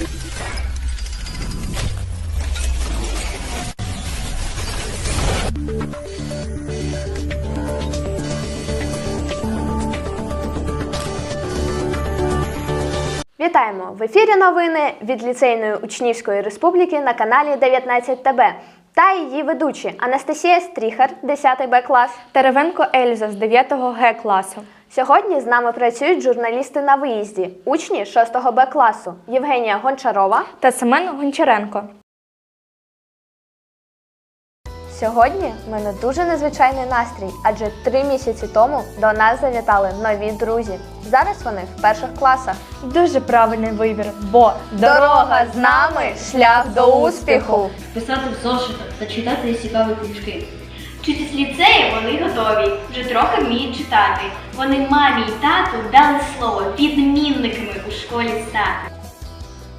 Вітаємо! В ефірі новини від ліцейної учнівської республіки на каналі 19 ТБ та її ведучі Анастасія Стріхар, 10 Б клас. Теревенко Ельза з 9 Г класу. Сьогодні з нами працюють журналісти на виїзді, учні 6 Б класу Євгенія Гончарова. та Семен Гончаренко. Сьогодні в мене дуже незвичайний настрій, адже три місяці тому до нас завітали нові друзі. Зараз вони в перших класах. Дуже правильний вибір, бо Дорога з нами, шлях до успіху. писати в зошитах та читати цікаві книжки. Вчитись в вони готові, вже трохи вміють читати. Вони мамі й тату дали слово відмінниками у школі стати.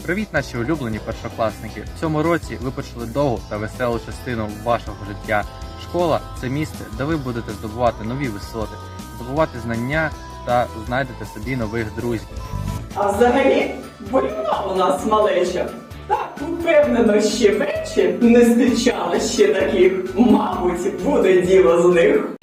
Привіт, наші улюблені першокласники! В цьому році ви почали довгу та веселу частину вашого життя. Школа це місце, де ви будете здобувати нові висоти, здобувати знання та знайдете собі нових друзів. А взагалі, больна у нас малеча. Так, ще вечір не зустрічала ще таких. Мабуть, буде діло з них.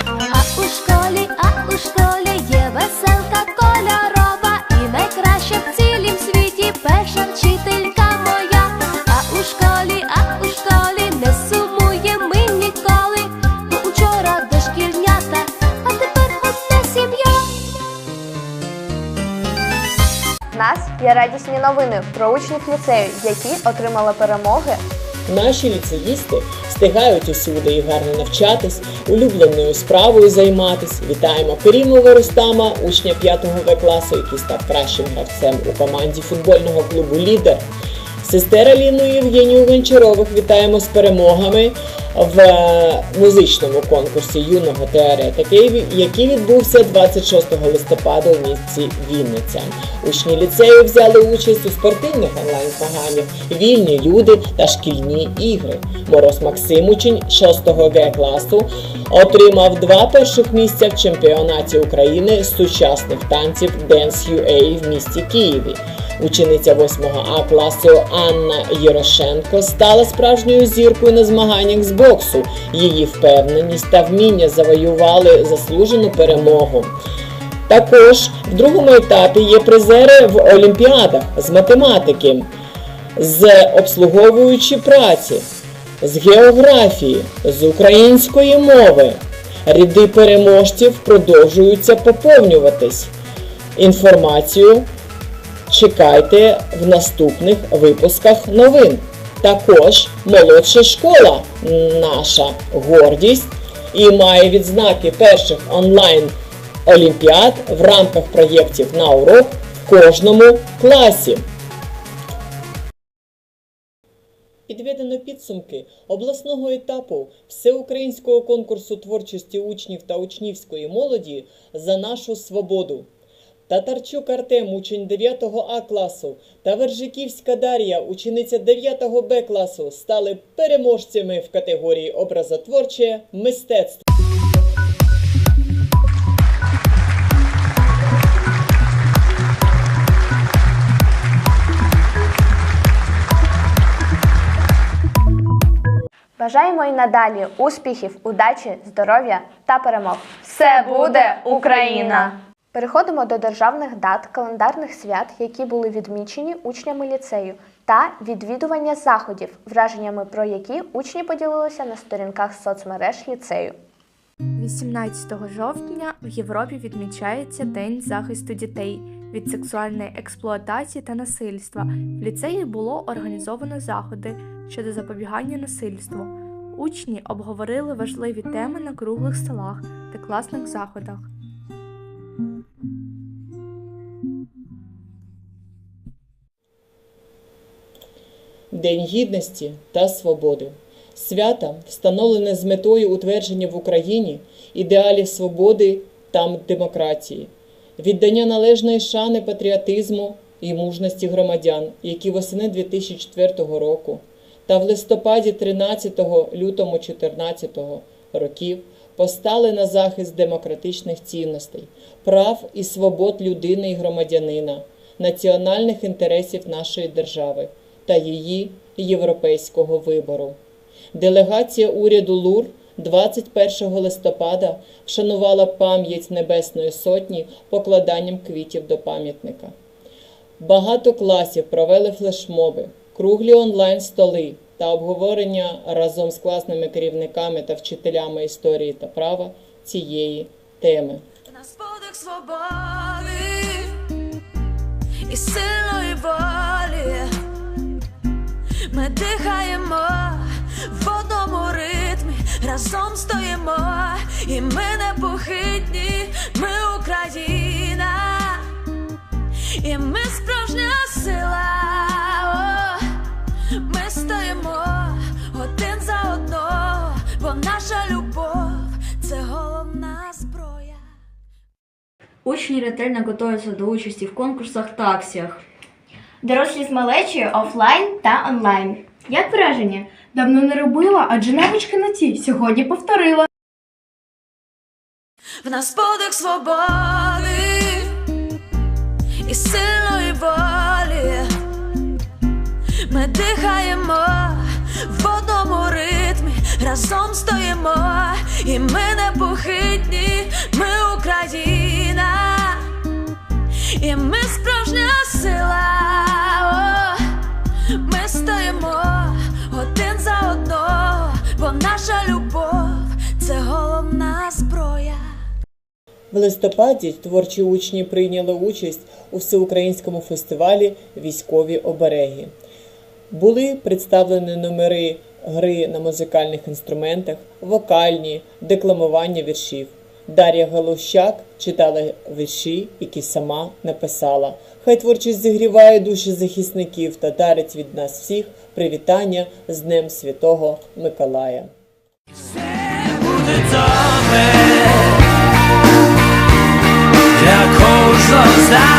Є новини про учнів ліцею, які отримали перемоги Наші ліцеїсти встигають усюди і гарно навчатись, улюбленою справою займатись. Вітаємо Керіму Воростама, учня 5 В класу, який став кращим гравцем у команді футбольного клубу Лідер. Сестер Аліну Євгенію Гончарових вітаємо з перемогами в е, музичному конкурсі юного теоретика, який відбувся 26 листопада у місті Вінниця. Учні ліцею взяли участь у спортивних онлайн-програмах Вільні люди та шкільні ігри. Мороз Максим, учень 6 Г класу, отримав два перших місця в чемпіонаті України сучасних танців Dance UA в місті Києві. Учениця 8 А класу Анна Єрошенко стала справжньою зіркою на змаганнях з боксу. Її впевненість та вміння завоювали заслужену перемогу. Також в другому етапі є призери в олімпіадах з математики, з обслуговуючої праці, з географії, з української мови. Ряди переможців продовжуються поповнюватись. Інформацію чекайте в наступних випусках новин. Також молодша школа наша гордість і має відзнаки перших онлайн олімпіад в рамках проєктів на урок в кожному класі. Підведено підсумки обласного етапу всеукраїнського конкурсу творчості учнів та учнівської молоді за нашу свободу. Татарчук Артем, учень 9 А класу, та Вержиківська Дар'я, учениця 9 Б класу, стали переможцями в категорії образотворче мистецтво. Бажаємо і надалі успіхів, удачі, здоров'я та перемог. Все буде Україна! Переходимо до державних дат, календарних свят, які були відмічені учнями ліцею, та відвідування заходів, враженнями про які учні поділилися на сторінках соцмереж ліцею. 18 жовтня в Європі відмічається День захисту дітей від сексуальної експлуатації та насильства. В ліцеї було організовано заходи щодо запобігання насильству. Учні обговорили важливі теми на круглих столах та класних заходах. День гідності та свободи. Свята встановлене з метою утвердження в Україні ідеалів свободи та демократії, віддання належної шани патріотизму і мужності громадян, які восени 2004 року та в листопаді 13 лютому 14 років постали на захист демократичних цінностей, прав і свобод людини і громадянина, національних інтересів нашої держави та її європейського вибору. Делегація уряду ЛУР 21 листопада вшанувала пам'ять Небесної Сотні покладанням квітів до пам'ятника. Багато класів провели флешмоби, круглі онлайн-столи та обговорення разом з класними керівниками та вчителями історії та права цієї теми. На подих свободи і волі ми дихаємо в одному ритмі, разом стоїмо, і ми непохитні, ми Україна, і ми справжня сила. Ми стоїмо один за одного, бо наша любов це головна зброя. Учні ретельно готуються до участі в конкурсах та акціях. Дорослі з малечою офлайн та онлайн. Як враження? Давно не робила, адже навички на ті сьогодні повторила. В нас подих свободи і сильної волі. Ми дихаємо в одному ритмі, разом стоїмо, і ми непохитні, ми Україна, і ми справжня сила. О, ми стоїмо один за одного, бо наша любов це головна зброя. В листопаді творчі учні прийняли участь у всеукраїнському фестивалі Військові обереги. Були представлені номери гри на музикальних інструментах, вокальні, декламування віршів. Дар'я Галущак читала вірші, які сама написала. Хай творчість зігріває душі захисників та дарить від нас всіх привітання з Днем Святого Миколая. Все буде добре для кожного